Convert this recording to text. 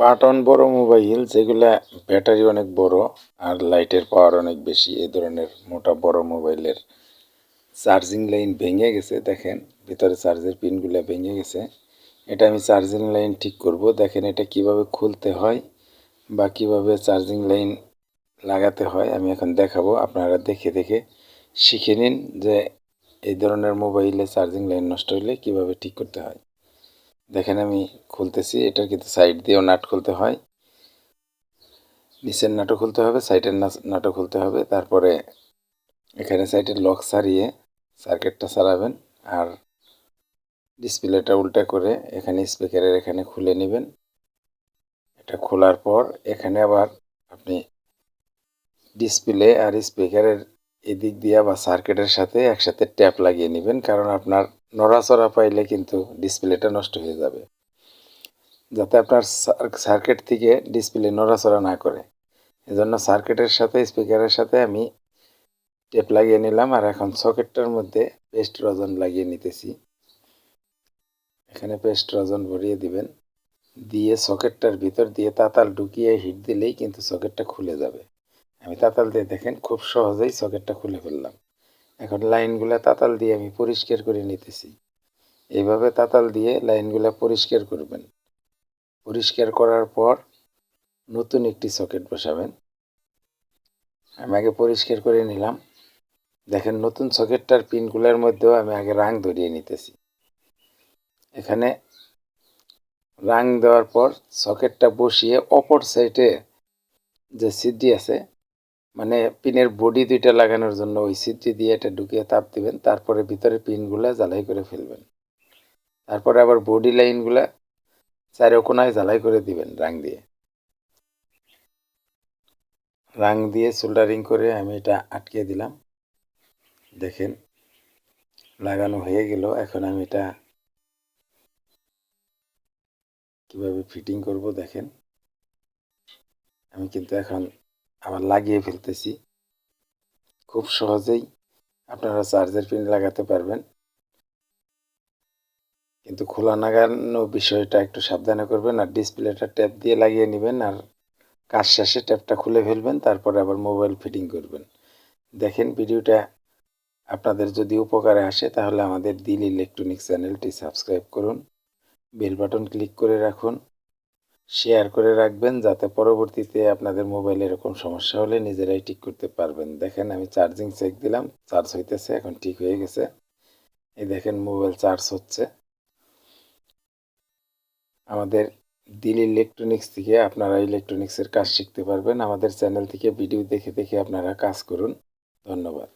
Button বড় mobile, যেগুলা battery অনেক বড় আর লাইটের পাওয়ার অনেক বেশি এই ধরনের মোটা বড় মোবাইলের চার্জিং লাইন ভেঙে গেছে, দেখেন। ভিতরে চার্জের পিনগুলো ভেঙে গেছে। এটা আমি চার্জিং লাইন ঠিক করব। দেখেন এটা কীভাবে খুলতে হয় বা কীভাবে চার্জিং লাইন লাগাতে হয়, আমি এখন দেখাবো। আপনারা দেখে দেখে শিখে নিন যে এই ধরনের মোবাইলে চার্জিং লাইন নষ্ট হলে কীভাবে ঠিক করতে হয়। দেখেন আমি খুলতেছি, এটার কিন্তু সাইড দিয়েও নাট খুলতে হয়। নিচের নাটও খুলতে হবে সাইডের নাটও খুলতে হবে। তারপরে এখানে সাইডের লক সারিয়ে সার্কিটটা সারাবেন আর ডিসপ্লেটা উল্টা করে এখানে স্পিকারের এখানে খুলে নেবেন। এটা খোলার পর এখানে আবার আপনি ডিসপ্লে আর স্পিকারের এদিক দিয়ে বা সার্কিটের সাথে একসাথে ট্যাপ লাগিয়ে নেবেন, কারণ আপনার নড়াচড়া পাইলে কিন্তু ডিসপ্লেটা নষ্ট হয়ে যাবে। যাতে আপনার সার্কিট থেকে ডিসপ্লে নড়াচড়া না করে। এজন্য সার্কিটের সাথে স্পিকারের সাথে আমি টেপ লাগিয়ে নিলাম আর এখন সকেটটার মধ্যে পেস্ট রজন লাগিয়ে নিতেছি। এখানে পেস্ট রজন ভরিয়ে দিবেন। দিয়ে সকেটটার ভিতর দিয়ে তাতাল ঢুকিয়ে হিট দিলেই কিন্তু সকেটটা খুলে যাবে। আমি তাতাল দিয়ে দেখেন, খুব সহজেই সকেটটা খুলে ফেললাম। এখন লাইনগুলো তাতাল দিয়ে আমি পরিষ্কার করে নিতেছি। এইভাবে তাতাল দিয়ে লাইনগুলো পরিষ্কার করবেন। পরিষ্কার করার পর নতুন একটি সকেট বসাবেন। আমি আগে পরিষ্কার করে নিলাম। দেখেন নতুন সকেটটার পিনগুলোর মধ্যেও আমি আগে রাং ধরিয়ে নিতেছি। এখানে রাং দেওয়ার পর সকেটটা বসিয়ে অপর সাইডে যে সিডি আছে মানে পিনের বডি দুইটা লাগানোর জন্য ওই সিডি দিয়ে এটা ঢুকিয়ে তাপ দিবেন, তারপরে ভিতরে পিনগুলা জ্বালাই করে ফেলবেন। তারপরে আবার বডি লাইনগুলা চারে কোনায় জ্বালাই করে দিবেন রাং দিয়ে। রাং দিয়ে সোল্ডারিং করে আমি এটা আটকে দিলাম। দেখেন, লাগানো হয়ে গেল। এখন আমি এটা কীভাবে ফিটিং করব দেখেন। আমি কিন্তু এখন আবার লাগিয়ে ফেলতেছি। খুব সহজেই আপনারা চার্জের পিন লাগাতে পারবেন। কিন্তু খোলা নাগানো বিষয়টা একটু সাবধানে করবেন আর ডিসপ্লেটা ট্যাপ দিয়ে লাগিয়ে নেবেন আর কাজ শেষে ট্যাপটা খুলে ফেলবেন, তারপরে আবার মোবাইল ফিটিং করবেন। দেখেন ভিডিওটা আপনাদের যদি উপকারে আসে তাহলে আমাদের দিল ইলেকট্রনিক্স চ্যানেলটি সাবস্ক্রাইব করুন, বেল বাটন ক্লিক করে রাখুন শেয়ার করে রাখবেন যাতে পরবর্তীতে আপনাদের মোবাইলে এরকম সমস্যা হলে নিজেরাই ঠিক করতে পারবেন। দেখেন আমি চার্জিং চেক দিলাম চার্জ হইতেছে, এখন ঠিক হয়ে গেছে। এই দেখেন মোবাইল চার্জ হচ্ছে। আমাদের দিল ইলেকট্রনিক্স থেকে আপনারা ইলেকট্রনিক্সের কাজ শিখতে পারবেন। আমাদের চ্যানেল থেকে ভিডিও দেখে দেখে আপনারা কাজ করুন। ধন্যবাদ।